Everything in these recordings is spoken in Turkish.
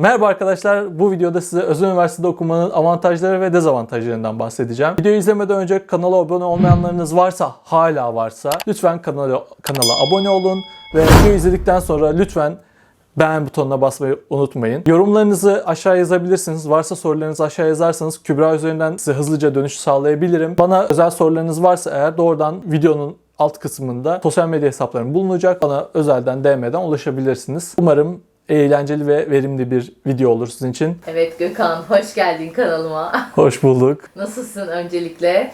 Merhaba arkadaşlar. Bu videoda size özel üniversitede okumanın avantajları ve dezavantajlarından bahsedeceğim. Videoyu izlemeden önce kanala abone olmayanlarınız varsa, hala varsa lütfen kanala, kanala abone olun ve videoyu izledikten sonra lütfen beğen butonuna basmayı unutmayın. Yorumlarınızı aşağı yazabilirsiniz. Varsa sorularınızı aşağı yazarsanız Kübra üzerinden size hızlıca dönüş sağlayabilirim. Bana özel sorularınız varsa eğer doğrudan videonun alt kısmında sosyal medya hesaplarım bulunacak. Bana özelden DM'den ulaşabilirsiniz. Umarım eğlenceli ve verimli bir video olur sizin için. Evet Gökhan, hoş geldin kanalıma. Hoş bulduk. Nasılsın öncelikle?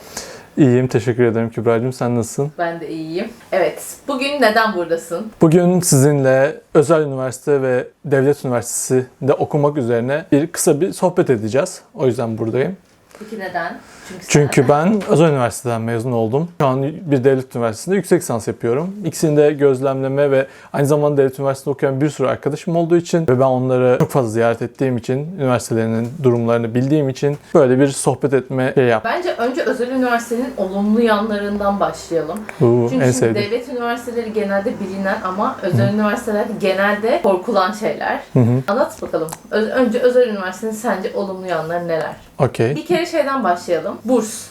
İyiyim, teşekkür ederim Kübra'cığım. Sen nasılsın? Ben de iyiyim. Evet, bugün neden buradasın? Bugün sizinle özel üniversite ve devlet üniversitesinde okumak üzerine bir kısa bir sohbet edeceğiz. O yüzden buradayım. Peki neden? Çünkü, Çünkü ben özel üniversiteden mezun oldum. Şu an bir devlet üniversitesinde yüksek lisans yapıyorum. İkisini de gözlemleme ve aynı zamanda devlet üniversitesinde okuyan bir sürü arkadaşım olduğu için ve ben onları çok fazla ziyaret ettiğim için, üniversitelerinin durumlarını bildiğim için böyle bir sohbet etme şey yaptım. Bence önce özel üniversitenin olumlu yanlarından başlayalım. Bu Çünkü en şimdi devlet üniversiteleri genelde bilinen ama özel üniversiteler genelde korkulan şeyler. Hı hı. Anlat bakalım. Önce özel üniversitenin sence olumlu yanları neler? Okey. Bir kere şeyden başlayalım. Burs.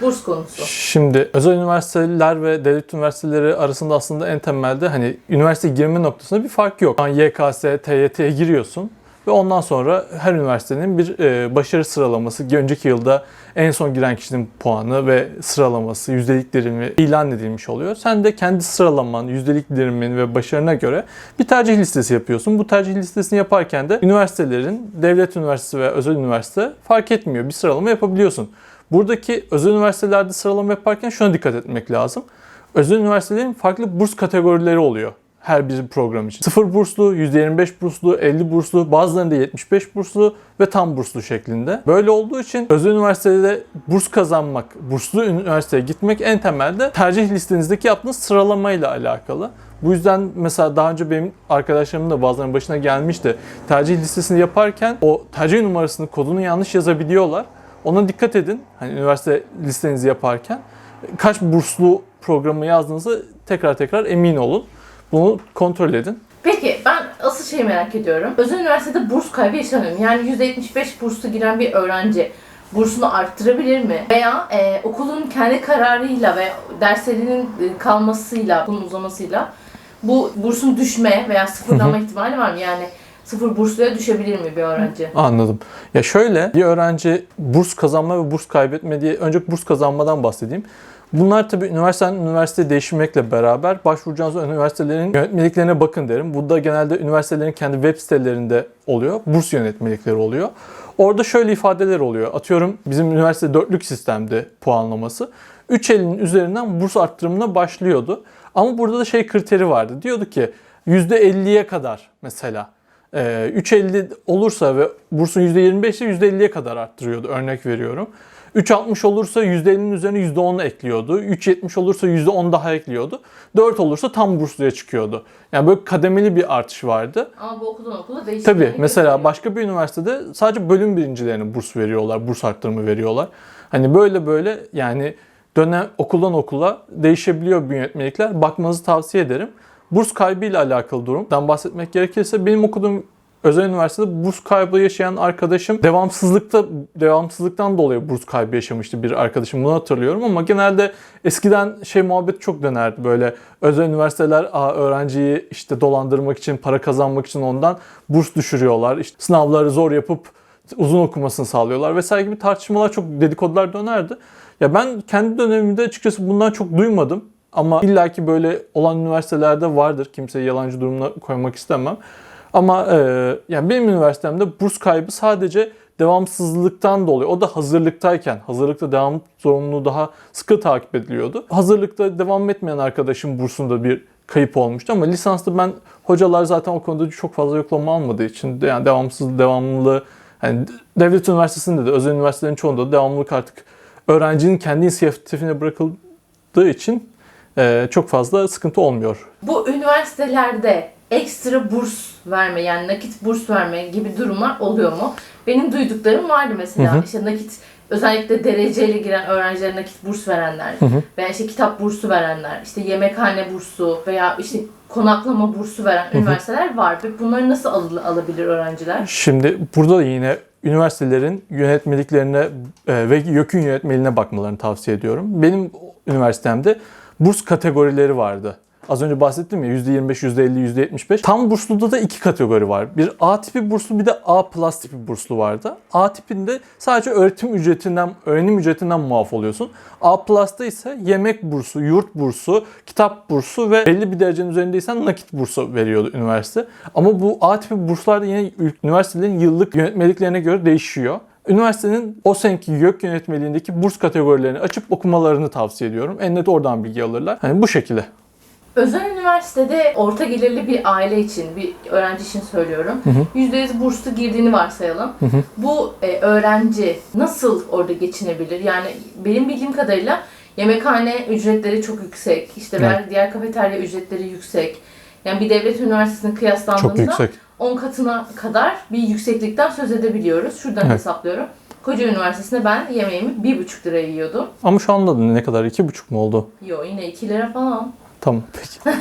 Burs konusu. Şimdi özel üniversiteler ve devlet üniversiteleri arasında aslında en temelde hani üniversite girme noktasında bir fark yok. Yani YKS, TYT'ye giriyorsun ve ondan sonra her üniversitenin bir e, başarı sıralaması, önceki yılda en son giren kişinin puanı ve sıralaması, yüzdelik dilimi ilan edilmiş oluyor. Sen de kendi sıralaman, yüzdelik dilimin ve başarına göre bir tercih listesi yapıyorsun. Bu tercih listesini yaparken de üniversitelerin, devlet üniversitesi veya özel üniversite fark etmiyor. Bir sıralama yapabiliyorsun. Buradaki özel üniversitelerde sıralama yaparken şuna dikkat etmek lazım. Özel üniversitelerin farklı burs kategorileri oluyor her bir program için. 0 burslu, %25 burslu, 50 burslu, bazılarında 75 burslu ve tam burslu şeklinde. Böyle olduğu için özel üniversitede burs kazanmak, burslu üniversiteye gitmek en temelde tercih listenizdeki yaptığınız sıralamayla alakalı. Bu yüzden mesela daha önce benim arkadaşlarımın da bazılarının başına gelmişti. Tercih listesini yaparken o tercih numarasını, kodunu yanlış yazabiliyorlar. Ona dikkat edin. Hani üniversite listenizi yaparken kaç burslu programı yazdığınızı tekrar tekrar emin olun. Bunu kontrol edin. Peki ben asıl şeyi merak ediyorum. Özel üniversitede burs kaybı yaşanıyor? Yani %75 burslu giren bir öğrenci bursunu arttırabilir mi? Veya e, okulun kendi kararıyla ve derslerinin e, kalmasıyla, bunun uzamasıyla bu bursun düşme veya sıfırlanma ihtimali var mı? Yani sıfır bursluya düşebilir mi bir öğrenci? Anladım. Ya şöyle bir öğrenci burs kazanma ve burs kaybetme diye önce burs kazanmadan bahsedeyim. Bunlar tabii üniversiteden üniversiteye değişmekle beraber başvuracağınız üniversitelerin yönetmeliklerine bakın derim. Bu da genelde üniversitelerin kendi web sitelerinde oluyor. Burs yönetmelikleri oluyor. Orada şöyle ifadeler oluyor. Atıyorum bizim üniversite dörtlük sistemde puanlaması. 3.50'nin üzerinden burs arttırımına başlıyordu. Ama burada da şey kriteri vardı. Diyordu ki %50'ye kadar mesela. Ee, 3.50 olursa ve bursun %25'i %50'ye kadar arttırıyordu örnek veriyorum. 3.60 olursa %50'nin üzerine %10 ekliyordu. 3.70 olursa %10 daha ekliyordu. 4 olursa tam bursluya çıkıyordu. Yani böyle kademeli bir artış vardı. Ama bu okuldan okula değişiyor. Tabii mesela başka bir üniversitede sadece bölüm birincilerine burs veriyorlar, burs arttırımı veriyorlar. Hani böyle böyle yani dönem okuldan okula değişebiliyor yönetmelikler. Bakmanızı tavsiye ederim. Burs kaybı ile alakalı durumdan bahsetmek gerekirse benim okuduğum özel üniversitede burs kaybı yaşayan arkadaşım devamsızlıkta devamsızlıktan dolayı burs kaybı yaşamıştı bir arkadaşım bunu hatırlıyorum ama genelde eskiden şey muhabbet çok dönerdi böyle özel üniversiteler Aa, öğrenciyi işte dolandırmak için para kazanmak için ondan burs düşürüyorlar işte sınavları zor yapıp uzun okumasını sağlıyorlar vesaire gibi tartışmalar çok dedikodular dönerdi. Ya ben kendi dönemimde açıkçası bundan çok duymadım. Ama illaki böyle olan üniversitelerde vardır. Kimseyi yalancı durumuna koymak istemem. Ama e, yani benim üniversitemde burs kaybı sadece devamsızlıktan dolayı. O da hazırlıktayken, hazırlıkta devam zorunluluğu daha sıkı takip ediliyordu. Hazırlıkta devam etmeyen arkadaşım bursunda bir kayıp olmuştu ama lisansta ben hocalar zaten o konuda çok fazla yoklama almadığı için yani devamsız devamlı hani devlet üniversitesinde de özel üniversitelerin çoğunda da devamlılık artık öğrencinin kendi inisiyatifine bırakıldığı için e, çok fazla sıkıntı olmuyor. Bu üniversitelerde ekstra burs verme yani nakit burs verme gibi durumlar oluyor mu? Benim duyduklarım vardı mesela. Hı hı. İşte nakit özellikle dereceyle giren öğrencilere nakit burs verenler hı. veya işte kitap bursu verenler, işte yemekhane bursu veya işte konaklama bursu veren üniversiteler var. Ve bunları nasıl al- alabilir öğrenciler? Şimdi burada da yine üniversitelerin yönetmeliklerine e, ve YÖK'ün yönetmeliğine bakmalarını tavsiye ediyorum. Benim üniversitemde burs kategorileri vardı. Az önce bahsettim ya %25, %50, %75. Tam bursluda da iki kategori var. Bir A tipi burslu bir de A plus tipi burslu vardı. A tipinde sadece öğretim ücretinden, öğrenim ücretinden muaf oluyorsun. A plus'ta ise yemek bursu, yurt bursu, kitap bursu ve belli bir derecenin üzerindeysen nakit bursu veriyordu üniversite. Ama bu A tipi burslar da yine üniversitelerin yıllık yönetmeliklerine göre değişiyor. Üniversitenin o seneki YÖK yönetmeliğindeki burs kategorilerini açıp okumalarını tavsiye ediyorum. En net oradan bilgi alırlar. Hani bu şekilde. Özel üniversitede orta gelirli bir aile için, bir öğrenci için söylüyorum. %100 burslu girdiğini varsayalım. Bu e, öğrenci nasıl orada geçinebilir? Yani benim bildiğim kadarıyla yemekhane ücretleri çok yüksek. İşte veya diğer kafeterya ücretleri yüksek. Yani bir devlet üniversitesine kıyaslandığında yüksek. 10 katına kadar bir yükseklikten söz edebiliyoruz. Şuradan Evet. hesaplıyorum. Koca Üniversitesi'nde ben yemeğimi 1,5 liraya yiyordum. Ama şu anda da ne kadar? 2,5 mu oldu? Yo yine 2 lira falan. Tamam peki.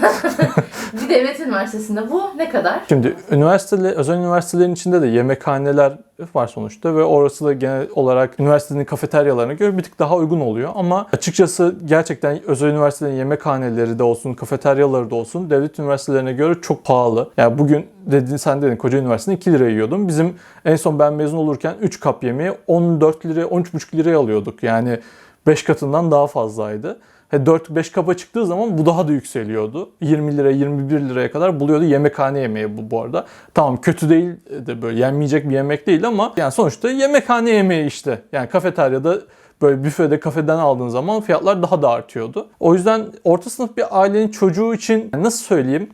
Bir devlet üniversitesinde bu ne kadar? Şimdi üniversiteli, özel üniversitelerin içinde de yemekhaneler var sonuçta ve orası da genel olarak üniversitenin kafeteryalarına göre bir tık daha uygun oluyor. Ama açıkçası gerçekten özel üniversitelerin yemekhaneleri de olsun, kafeteryaları da olsun devlet üniversitelerine göre çok pahalı. Yani bugün dedin sen dedin koca üniversitede 2 lira yiyordum. Bizim en son ben mezun olurken 3 kap yemeği 14 liraya 13,5 liraya alıyorduk. Yani 5 katından daha fazlaydı. 4-5 kapa çıktığı zaman bu daha da yükseliyordu. 20 lira 21 liraya kadar buluyordu yemekhane yemeği bu, bu arada. Tamam kötü değil de böyle yenmeyecek bir yemek değil ama yani sonuçta yemekhane yemeği işte. Yani kafeteryada böyle büfede kafeden aldığın zaman fiyatlar daha da artıyordu. O yüzden orta sınıf bir ailenin çocuğu için nasıl söyleyeyim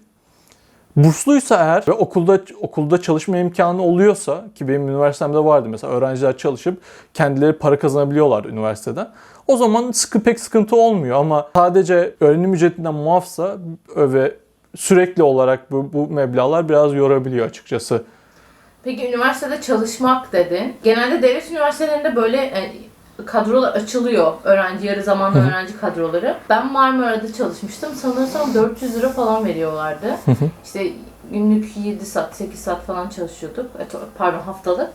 Bursluysa eğer ve okulda okulda çalışma imkanı oluyorsa ki benim üniversitemde vardı mesela öğrenciler çalışıp kendileri para kazanabiliyorlar üniversiteden. O zaman sıkı pek sıkıntı olmuyor ama sadece öğrenim ücretinden muafsa ve sürekli olarak bu, bu meblağlar biraz yorabiliyor açıkçası. Peki üniversitede çalışmak dedin. Genelde devlet üniversitelerinde böyle e, kadrolar açılıyor. Öğrenci yarı zamanlı öğrenci kadroları. Ben Marmara'da çalışmıştım. Sanırsam 400 lira falan veriyorlardı. işte günlük 7 saat, 8 saat falan çalışıyorduk. E, Pardon haftalık.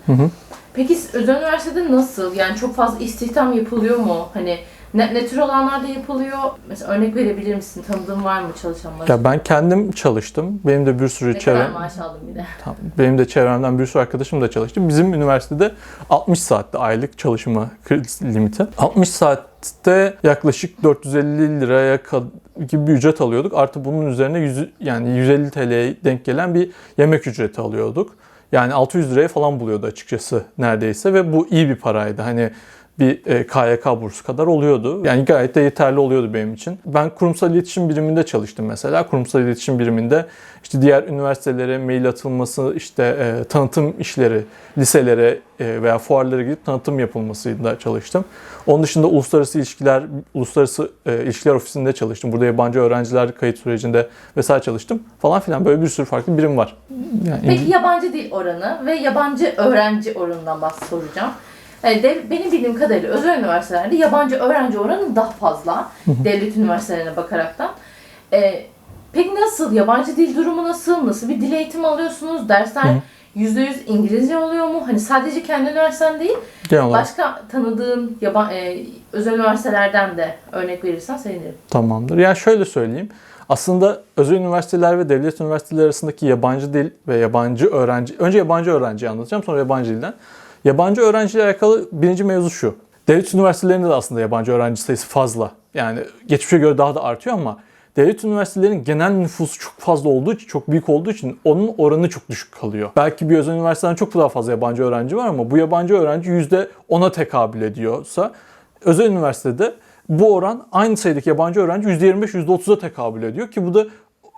Peki özel üniversitede nasıl? Yani çok fazla istihdam yapılıyor mu? Hani ne, ne tür alanlarda yapılıyor? Mesela örnek verebilir misin? Tanıdığın var mı çalışanlar? Ya ben kendim çalıştım. Benim de bir sürü ne kadar çevrem, maaş aldın bir de? Tamam. Benim de çevremden bir sürü arkadaşım da çalıştı. Bizim üniversitede 60 saatte aylık çalışma limiti. 60 saatte yaklaşık 450 liraya gibi bir ücret alıyorduk. Artı bunun üzerine 100, yani 150 TL'ye denk gelen bir yemek ücreti alıyorduk. Yani 600 liraya falan buluyordu açıkçası neredeyse ve bu iyi bir paraydı. Hani bir e, KYK bursu kadar oluyordu. Yani gayet de yeterli oluyordu benim için. Ben kurumsal iletişim biriminde çalıştım mesela. Kurumsal iletişim biriminde işte diğer üniversitelere mail atılması, işte e, tanıtım işleri, liselere e, veya fuarlara gidip tanıtım yapılmasıyla çalıştım. Onun dışında uluslararası ilişkiler, uluslararası e, ilişkiler ofisinde çalıştım. Burada yabancı öğrenciler kayıt sürecinde vesaire çalıştım falan filan böyle bir sürü farklı birim var. Yani Peki yabancı dil oranı ve yabancı öğrenci oranından bahs soracağım. Yani dev- benim bildiğim kadarıyla özel üniversitelerde yabancı öğrenci oranı daha fazla devlet üniversitelerine bakaraktan. Ee, peki nasıl? Yabancı dil durumu nasıl? Nasıl bir dil eğitimi alıyorsunuz? Dersler %100 İngilizce oluyor mu? Hani sadece kendi üniversiten değil, genel olarak başka tanıdığın yaban, e, özel üniversitelerden de örnek verirsen sevinirim. Tamamdır. Yani şöyle söyleyeyim. Aslında özel üniversiteler ve devlet üniversiteleri arasındaki yabancı dil ve yabancı öğrenci... Önce yabancı öğrenciyi anlatacağım sonra yabancı dilden. Yabancı öğrenciyle alakalı birinci mevzu şu. Devlet üniversitelerinde de aslında yabancı öğrenci sayısı fazla. Yani geçmişe göre daha da artıyor ama devlet üniversitelerinin genel nüfusu çok fazla olduğu için, çok büyük olduğu için onun oranı çok düşük kalıyor. Belki bir özel üniversiteden çok daha fazla yabancı öğrenci var ama bu yabancı öğrenci %10'a tekabül ediyorsa özel üniversitede bu oran aynı sayıdaki yabancı öğrenci %25-%30'a tekabül ediyor ki bu da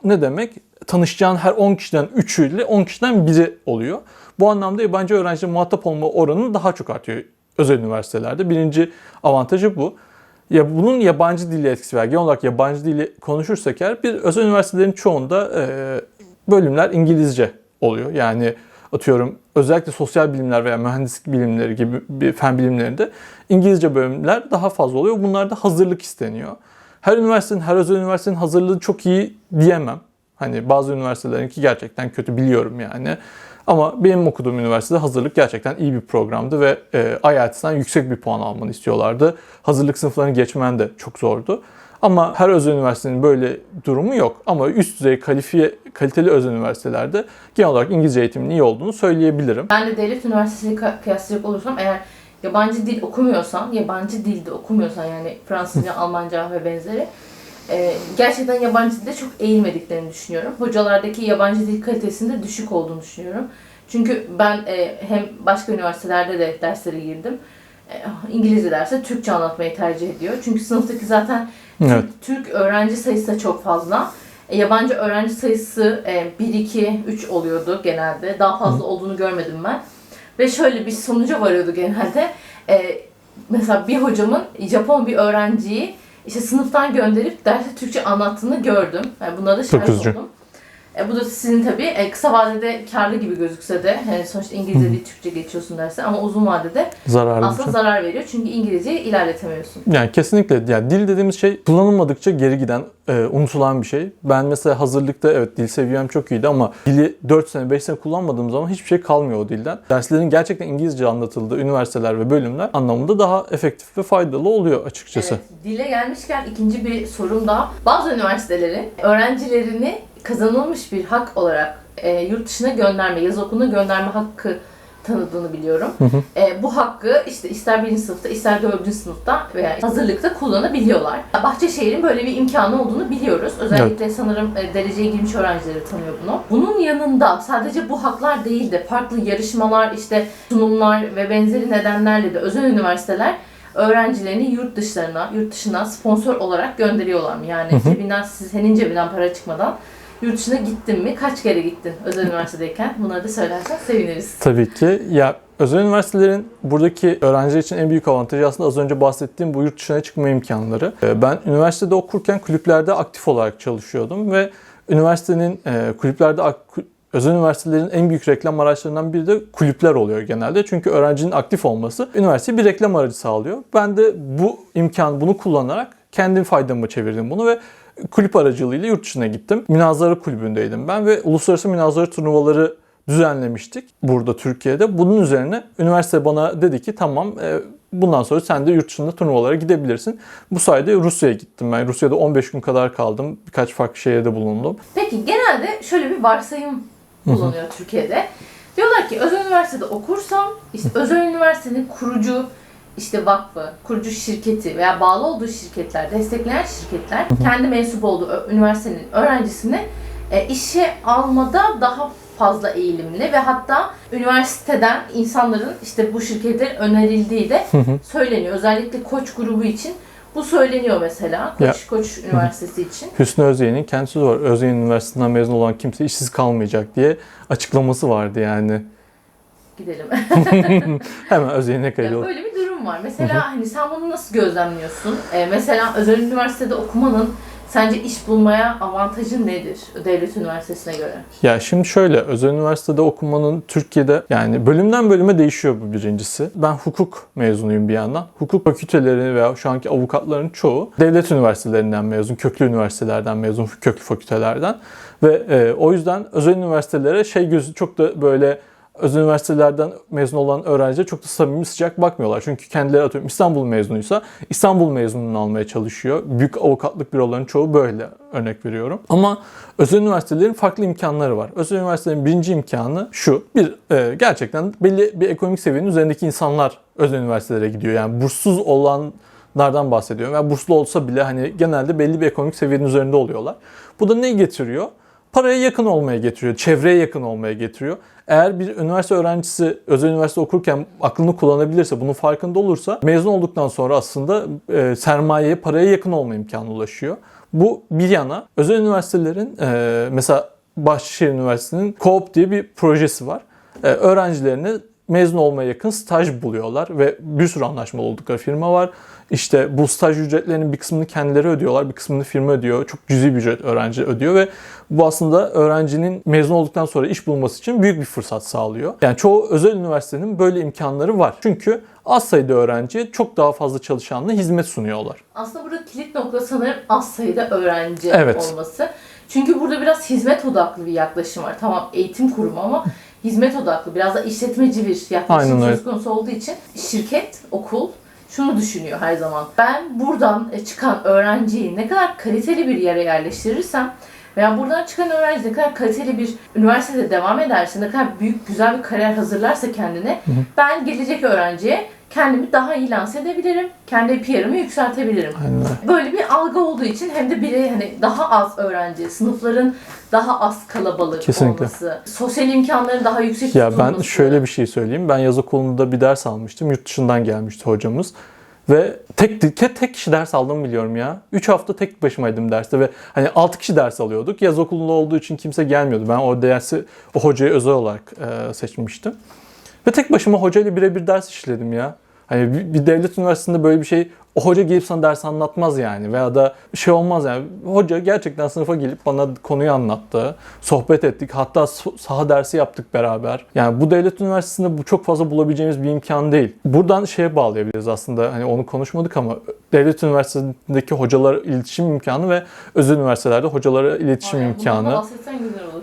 ne demek? Tanışacağın her 10 kişiden 3'üyle 10 kişiden biri oluyor. Bu anlamda yabancı öğrenciyle muhatap olma oranı daha çok artıyor özel üniversitelerde. Birinci avantajı bu. Ya bunun yabancı dili etkisi var. Genel olarak yabancı dili konuşursak eğer bir özel üniversitelerin çoğunda e, bölümler İngilizce oluyor. Yani atıyorum özellikle sosyal bilimler veya mühendislik bilimleri gibi bir fen bilimlerinde İngilizce bölümler daha fazla oluyor. Bunlarda hazırlık isteniyor. Her üniversitenin, her özel üniversitenin hazırlığı çok iyi diyemem. Hani bazı üniversitelerinki gerçekten kötü biliyorum yani. Ama benim okuduğum üniversitede hazırlık gerçekten iyi bir programdı ve e, IELTS'ten yüksek bir puan almanı istiyorlardı. Hazırlık sınıflarını geçmen de çok zordu. Ama her özel üniversitenin böyle durumu yok. Ama üst düzey kalifiye, kaliteli özel üniversitelerde genel olarak İngilizce eğitiminin iyi olduğunu söyleyebilirim. Ben de devlet üniversitesiyle ka- kıyaslayacak olursam eğer yabancı dil okumuyorsan, yabancı dilde okumuyorsan yani Fransızca, Almanca ve benzeri e, gerçekten yabancı dilde çok eğilmediklerini düşünüyorum. Hocalardaki yabancı dil kalitesinde düşük olduğunu düşünüyorum. Çünkü ben e, hem başka üniversitelerde de derslere girdim. E, İngilizce dersi Türkçe anlatmayı tercih ediyor. Çünkü sınıftaki zaten Evet. Türk öğrenci sayısı da çok fazla. E, yabancı öğrenci sayısı e, 1, 2, 3 oluyordu genelde. Daha fazla olduğunu görmedim ben. Ve şöyle bir sonuca varıyordu genelde. E, mesela bir hocamın Japon bir öğrenciyi işte sınıftan gönderip derste Türkçe anlattığını gördüm. Yani buna da şahit oldum. E, bu da sizin tabii e, kısa vadede karlı gibi gözükse de yani sonuçta İngilizce değil Türkçe geçiyorsun derse ama uzun vadede Zararlı bir aslında şey. zarar veriyor. Çünkü İngilizceyi ilerletemiyorsun. Yani kesinlikle. Yani dil dediğimiz şey kullanılmadıkça geri giden, e, unutulan bir şey. Ben mesela hazırlıkta evet dil seviyem çok iyiydi ama dili 4 sene 5 sene kullanmadığım zaman hiçbir şey kalmıyor o dilden. Derslerin gerçekten İngilizce anlatıldığı üniversiteler ve bölümler anlamında daha efektif ve faydalı oluyor açıkçası. Evet, dile gelmişken ikinci bir sorum daha. Bazı üniversitelerin öğrencilerini kazanılmış bir hak olarak e, yurt dışına gönderme, yaz okuluna gönderme hakkı tanıdığını biliyorum. E, bu hakkı işte ister birinci sınıfta ister dördüncü sınıfta veya hazırlıkta kullanabiliyorlar. Bahçeşehir'in böyle bir imkanı olduğunu biliyoruz. Özellikle sanırım e, dereceye girmiş öğrencileri tanıyor bunu. Bunun yanında sadece bu haklar değil de farklı yarışmalar, işte sunumlar ve benzeri nedenlerle de özel üniversiteler öğrencilerini yurt dışlarına, yurt dışına sponsor olarak gönderiyorlar mı? Yani cebinden, senin cebinden para çıkmadan yurt dışına gittin mi? Kaç kere gittin özel üniversitedeyken? Bunları da söylersen seviniriz. Tabii ki. Ya özel üniversitelerin buradaki öğrenciler için en büyük avantajı aslında az önce bahsettiğim bu yurt dışına çıkma imkanları. Ee, Ben üniversitede okurken kulüplerde aktif olarak çalışıyordum ve üniversitenin e, kulüplerde özel üniversitelerin en büyük reklam araçlarından biri de kulüpler oluyor genelde. Çünkü öğrencinin aktif olması üniversiteye bir reklam aracı sağlıyor. Ben de bu imkan bunu kullanarak kendi faydamı çevirdim bunu ve kulüp aracılığıyla yurt dışına gittim. Münazara kulübündeydim ben ve uluslararası münazara turnuvaları düzenlemiştik burada Türkiye'de. Bunun üzerine üniversite bana dedi ki tamam e, bundan sonra sen de yurt dışında turnuvalara gidebilirsin. Bu sayede Rusya'ya gittim ben. Rusya'da 15 gün kadar kaldım. Birkaç farklı şehirde bulundum. Peki genelde şöyle bir varsayım kullanıyor Türkiye'de. Diyorlar ki özel üniversitede okursam özel üniversitenin kurucu işte vakfı, kurucu şirketi veya bağlı olduğu şirketler, destekleyen şirketler kendi mensup olduğu üniversitenin öğrencisini e, işe almada daha fazla eğilimli ve hatta üniversiteden insanların işte bu şirketlerin önerildiği de söyleniyor. Özellikle Koç grubu için bu söyleniyor mesela. Koç, Ya. Koç Üniversitesi için. Hüsnü Özyeğin'in kendisi var. Özyeğin Üniversitesi'nden mezun olan kimse işsiz kalmayacak diye açıklaması vardı yani. Gidelim. Hemen Özyeğin'e Ya kaydı. böyle bir durum var. Mesela hani sen bunu nasıl gözlemliyorsun? Ee, mesela özel üniversitede okumanın sence iş bulmaya avantajı nedir devlet üniversitesine göre? Ya şimdi şöyle özel üniversitede okumanın Türkiye'de yani bölümden bölüme değişiyor bu birincisi. Ben hukuk mezunuyum bir yandan. Hukuk fakülteleri veya şu anki avukatların çoğu devlet üniversitelerinden mezun, köklü üniversitelerden mezun, köklü fakültelerden. Ve e, o yüzden özel üniversitelere şey gözü çok da böyle özel üniversitelerden mezun olan öğrenciler çok da samimi sıcak bakmıyorlar. Çünkü kendileri atıyorum İstanbul mezunuysa İstanbul mezununu almaya çalışıyor. Büyük avukatlık bürolarının çoğu böyle örnek veriyorum. Ama özel üniversitelerin farklı imkanları var. Özel üniversitelerin birinci imkanı şu. Bir e, gerçekten belli bir ekonomik seviyenin üzerindeki insanlar özel üniversitelere gidiyor. Yani burssuz olanlardan bahsediyorum. Yani burslu olsa bile hani genelde belli bir ekonomik seviyenin üzerinde oluyorlar. Bu da ne getiriyor? Paraya yakın olmaya getiriyor, çevreye yakın olmaya getiriyor. Eğer bir üniversite öğrencisi özel üniversite okurken aklını kullanabilirse, bunun farkında olursa mezun olduktan sonra aslında e, sermayeye, paraya yakın olma imkanı ulaşıyor. Bu bir yana özel üniversitelerin e, mesela Bahçeşehir Üniversitesi'nin Co-op diye bir projesi var. E, öğrencilerine mezun olmaya yakın staj buluyorlar ve bir sürü anlaşmalı oldukları firma var. İşte bu staj ücretlerinin bir kısmını kendileri ödüyorlar, bir kısmını firma ödüyor. Çok cüzi bir ücret öğrenci ödüyor ve bu aslında öğrencinin mezun olduktan sonra iş bulması için büyük bir fırsat sağlıyor. Yani çoğu özel üniversitenin böyle imkanları var. Çünkü az sayıda öğrenciye çok daha fazla çalışanla hizmet sunuyorlar. Aslında burada kilit nokta sanırım az sayıda öğrenci Evet. olması. Çünkü burada biraz hizmet odaklı bir yaklaşım var. Tamam eğitim kurumu ama hizmet odaklı, biraz da işletmeci bir yaklaşım söz konusu olduğu için şirket, okul şunu düşünüyor her zaman. Ben buradan e, çıkan öğrenciyi ne kadar kaliteli bir yere yerleştirirsem veya buradan çıkan öğrenci ne kadar kaliteli bir üniversitede devam ederse, ne kadar büyük güzel bir kariyer hazırlarsa kendine, ben gelecek öğrenciye kendimi daha iyi lanse edebilirim. Kendi PR'ımı yükseltebilirim. Aynen öyle. Böyle bir algı olduğu için hem de biri hani daha az öğrenci, sınıfların daha az kalabalık Kesinlikle. olması, sosyal imkanların daha yüksek Ya ben tutulması. şöyle bir şey söyleyeyim. Ben yaz okulunda bir ders almıştım. Yurt dışından gelmişti hocamız. Ve tek, tek, tek kişi ders aldığımı biliyorum ya. 3 hafta tek başımaydım derste ve hani 6 kişi ders alıyorduk. Yaz okulunda olduğu için kimse gelmiyordu. Ben o dersi o hocayı özel olarak e, seçmiştim. Ve tek başıma hocayla birebir ders işledim ya. Hani bir, devlet üniversitesinde böyle bir şey o hoca gelip sana ders anlatmaz yani veya da şey olmaz yani. Hoca gerçekten sınıfa gelip bana konuyu anlattı. Sohbet ettik. Hatta saha dersi yaptık beraber. Yani bu devlet üniversitesinde bu çok fazla bulabileceğimiz bir imkan değil. Buradan şeye bağlayabiliriz aslında. Hani onu konuşmadık ama devlet üniversitesindeki hocalar iletişim imkanı ve özel üniversitelerde hocalara iletişim Aynen, imkanı.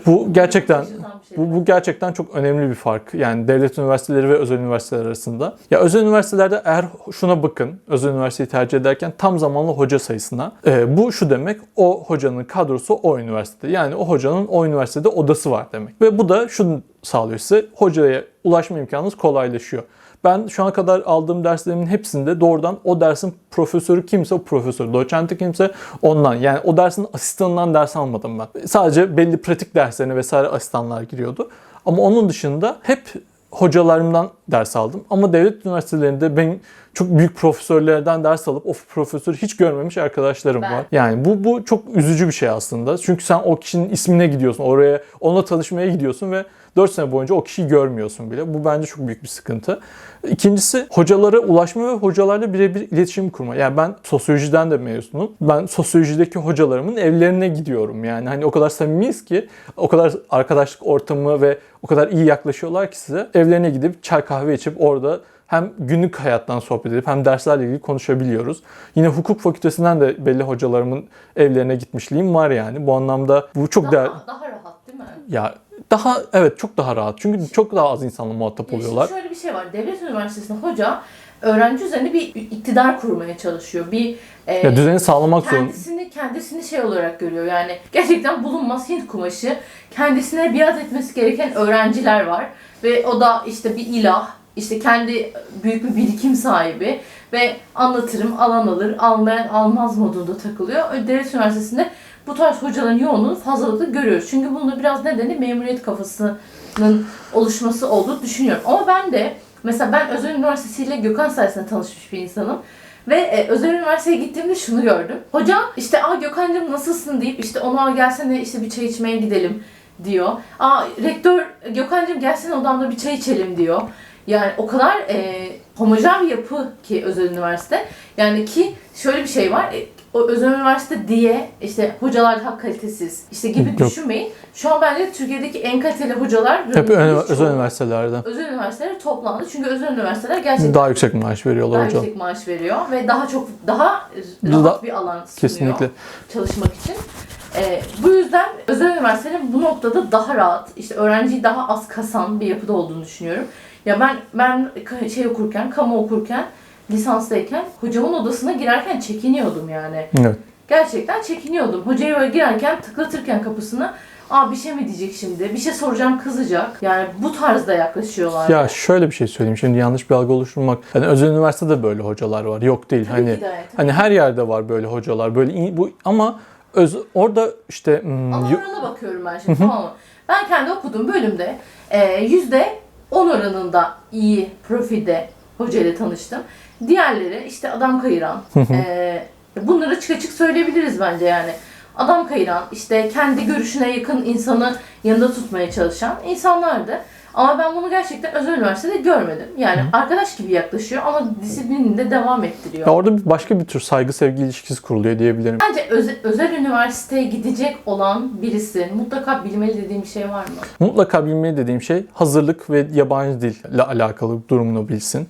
Bu gerçekten- Şaşırtan bir şey. Bu, bu gerçekten çok önemli bir fark. Yani devlet üniversiteleri ve özel üniversiteler arasında. Ya özel üniversitelerde eğer şuna bakın, özel üniversiteyi tercih ederken tam zamanlı hoca sayısına. Ee, bu şu demek, o hocanın kadrosu o üniversitede. Yani o hocanın o üniversitede odası var demek. Ve bu da şunu sağlıyor size, hocaya ulaşma imkanınız kolaylaşıyor. Ben şu ana kadar aldığım derslerimin hepsinde doğrudan o dersin profesörü kimse o profesör, doçenti kimse ondan. Yani o dersin asistanından ders almadım ben. Sadece belli pratik derslerine vesaire asistanlar giriyordu. Ama onun dışında hep hocalarımdan ders aldım. Ama devlet üniversitelerinde ben çok büyük profesörlerden ders alıp o profesörü hiç görmemiş arkadaşlarım Ben. var. Yani bu bu çok üzücü bir şey aslında. Çünkü sen o kişinin ismine gidiyorsun. Oraya onunla tanışmaya gidiyorsun ve 4 sene boyunca o kişiyi görmüyorsun bile. Bu bence çok büyük bir sıkıntı. İkincisi hocalara ulaşma ve hocalarla birebir iletişim kurma. Yani ben sosyolojiden de mezunum. Ben sosyolojideki hocalarımın evlerine gidiyorum. Yani hani o kadar samimiyiz ki o kadar arkadaşlık ortamı ve o kadar iyi yaklaşıyorlar ki size. Evlerine gidip çay kahve içip orada hem günlük hayattan sohbet edip hem derslerle ilgili konuşabiliyoruz. Yine hukuk fakültesinden de belli hocalarımın evlerine gitmişliğim var yani. Bu anlamda bu çok daha, değer daha rahat değil mi? ya daha evet çok daha rahat. Çünkü çok daha az insanla muhatap Ya şimdi oluyorlar. şöyle bir şey var. Devlet üniversitesinde hoca öğrenci üzerine bir iktidar kurmaya çalışıyor. Bir e, Ya düzeni sağlamak zorunda. kendisini kendisini şey olarak görüyor. Yani gerçekten bulunmaz Hint kumaşı. Kendisine biat etmesi gereken öğrenciler var ve o da işte bir ilah, işte kendi büyük bir birikim sahibi ve anlatırım, alan alır, almayan almaz modunda takılıyor. Devlet Üniversitesi'nde bu tarz hocaların yoğunluğunu fazlalıkla görüyoruz. Çünkü bunun biraz nedeni memuriyet kafasının oluşması olduğunu düşünüyorum. Ama ben de mesela ben Özel Üniversitesi ile Gökhan sayesinde tanışmış bir insanım. Ve e, özel üniversiteye gittiğimde şunu gördüm. Hocam işte aa Gökhan'cığım nasılsın deyip işte ona gelsene işte bir çay içmeye gidelim diyor. Aa rektör Gökhan'cığım gelsene odamda bir çay içelim diyor. Yani o kadar e, homojen bir yapı ki özel üniversite. Yani ki şöyle bir şey var. e, o özel üniversite diye işte hocalar daha kalitesiz işte gibi Yok. düşünmeyin. Şu an bence Türkiye'deki en kaliteli hocalar Hep ön- birçoğu özel üniversitelerde. özel üniversiteler toplandı. Çünkü özel üniversiteler gerçekten Daha yüksek maaş veriyorlar daha hocam. yüksek maaş veriyor ve daha çok daha Daha- rahat bir alan sunuyor Kesinlikle. çalışmak için. Ee, bu yüzden özel üniversitelerin bu noktada daha rahat, işte öğrenciyi daha az kasan bir yapıda olduğunu düşünüyorum. Ya ben ben şey okurken, kamu okurken, lisanstayken hocamın odasına girerken çekiniyordum yani. Evet. Gerçekten çekiniyordum. Hocaya böyle girerken tıklatırken kapısına Aa bir şey mi diyecek şimdi? Bir şey soracağım kızacak. Yani bu tarzda yaklaşıyorlar. Ya şöyle bir şey söyleyeyim. Şimdi yanlış bir algı oluşturmak. Hani özel üniversitede böyle hocalar var. Yok değil. Tabii hani de, hani her yerde var böyle hocalar. Böyle iyi- bu ama öz, orada işte hmm, Ama orana bakıyorum ben şimdi tamam mı? Ben kendi okuduğum bölümde yüzde 10 oranında iyi profilde hocayla tanıştım. Diğerleri işte adam kayıran. e, bunları açık açık söyleyebiliriz bence yani. Adam kayıran, işte kendi görüşüne yakın insanı yanında tutmaya çalışan insanlardı. Ama ben bunu gerçekten özel üniversitede görmedim. Yani arkadaş gibi yaklaşıyor ama disiplinini de devam ettiriyor. Ya orada bir- başka bir tür saygı sevgi ilişkisi kuruluyor diyebilirim. Bence özel, özel üniversiteye gidecek olan birisi mutlaka bilmeli dediğim bir şey var mı? Mutlaka bilmeli dediğim şey hazırlık ve yabancı dille alakalı durumunu bilsin.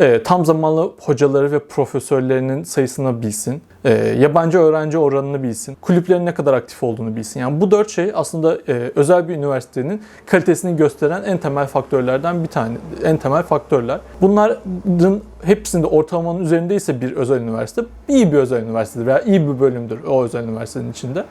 Ee, tam zamanlı hocaları ve profesörlerinin sayısını bilsin. Ee, yabancı öğrenci oranını bilsin. Kulüplerin ne kadar aktif olduğunu bilsin. Yani bu dört şey aslında e, özel bir üniversitenin kalitesini gösteren en temel faktörlerden bir tane. En temel faktörler. Bunların hepsinde ortalamanın üzerindeyse bir özel üniversite iyi bir özel üniversitedir veya iyi bir bölümdür o özel üniversitenin içinde.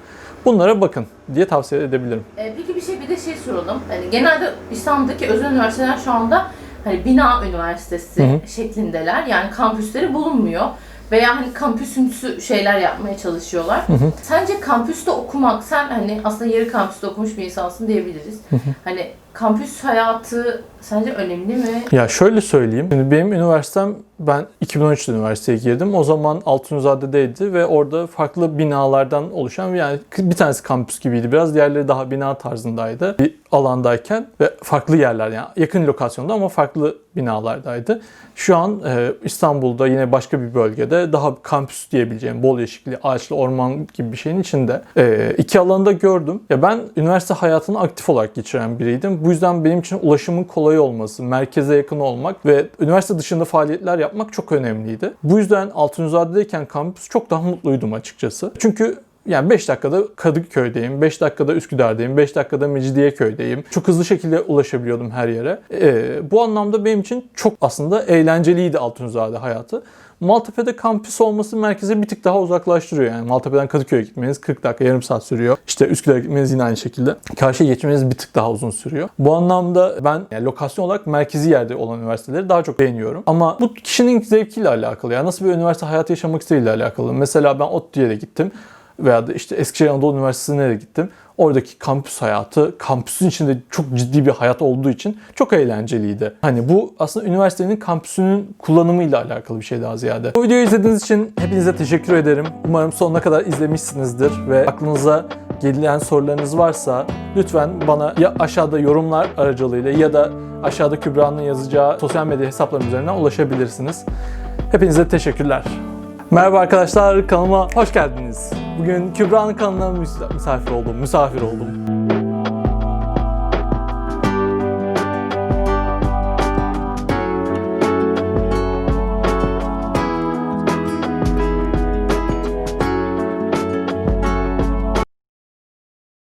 Bunlara bakın diye tavsiye edebilirim. Ee, peki bir şey bir de şey soralım. Hani genelde İstanbul'daki özel üniversiteler şu anda hani bina üniversitesi Hı hı. şeklindeler. Yani kampüsleri bulunmuyor. Veya hani kampüsümsü şeyler yapmaya çalışıyorlar. Sence kampüste okumak, sen hani aslında yarı kampüste okumuş bir insansın diyebiliriz. Hani kampüs hayatı sence önemli mi? Ya şöyle söyleyeyim. Şimdi benim üniversitem ben 2013'te üniversiteye girdim. O zaman Altunizade'deydi ve orada farklı binalardan oluşan yani bir tanesi kampüs gibiydi. Biraz diğerleri daha bina tarzındaydı. Bir alandayken ve farklı yerler yani yakın lokasyonda ama farklı binalardaydı. Şu an e, İstanbul'da yine başka bir bölgede daha kampüs diyebileceğim bol yeşilli, ağaçlı, orman gibi bir şeyin içinde. E, iki alanda gördüm. Ya ben üniversite hayatını aktif olarak geçiren biriydim. Bu yüzden benim için ulaşımın kolay olması, merkeze yakın olmak ve üniversite dışında faaliyetler yapmak çok önemliydi. Bu yüzden Altunizade'deyken kampüs çok daha mutluydum açıkçası. Çünkü yani 5 dakikada Kadıköy'deyim, 5 dakikada Üsküdar'dayım, 5 dakikada Mecidiyeköy'deyim. Çok hızlı şekilde ulaşabiliyordum her yere. Ee, bu anlamda benim için çok aslında eğlenceliydi Altunizade hayatı. Maltepe'de kampüs olması merkeze bir tık daha uzaklaştırıyor. Yani Maltepe'den Kadıköy'e gitmeniz 40 dakika, yarım saat sürüyor. İşte Üsküdar'a gitmeniz yine aynı şekilde. Karşıya geçmeniz bir tık daha uzun sürüyor. Bu anlamda ben yani lokasyon olarak merkezi yerde olan üniversiteleri daha çok beğeniyorum. Ama bu kişinin zevkiyle alakalı. Yani nasıl bir üniversite hayatı yaşamak istediğiyle alakalı. Mesela ben ODTÜ'ye de gittim veya da işte Eskişehir Anadolu Üniversitesi'ne de gittim. Oradaki kampüs hayatı, kampüsün içinde çok ciddi bir hayat olduğu için çok eğlenceliydi. Hani bu aslında üniversitenin kampüsünün kullanımıyla alakalı bir şey daha ziyade. Bu videoyu izlediğiniz için hepinize teşekkür ederim. Umarım sonuna kadar izlemişsinizdir ve aklınıza gelen sorularınız varsa lütfen bana ya aşağıda yorumlar aracılığıyla ya da aşağıda Kübra'nın yazacağı sosyal medya hesaplarım üzerinden ulaşabilirsiniz. Hepinize teşekkürler. Merhaba arkadaşlar, kanalıma hoş geldiniz. Bugün Kübra'nın kanalına mis- misafir oldum, misafir oldum.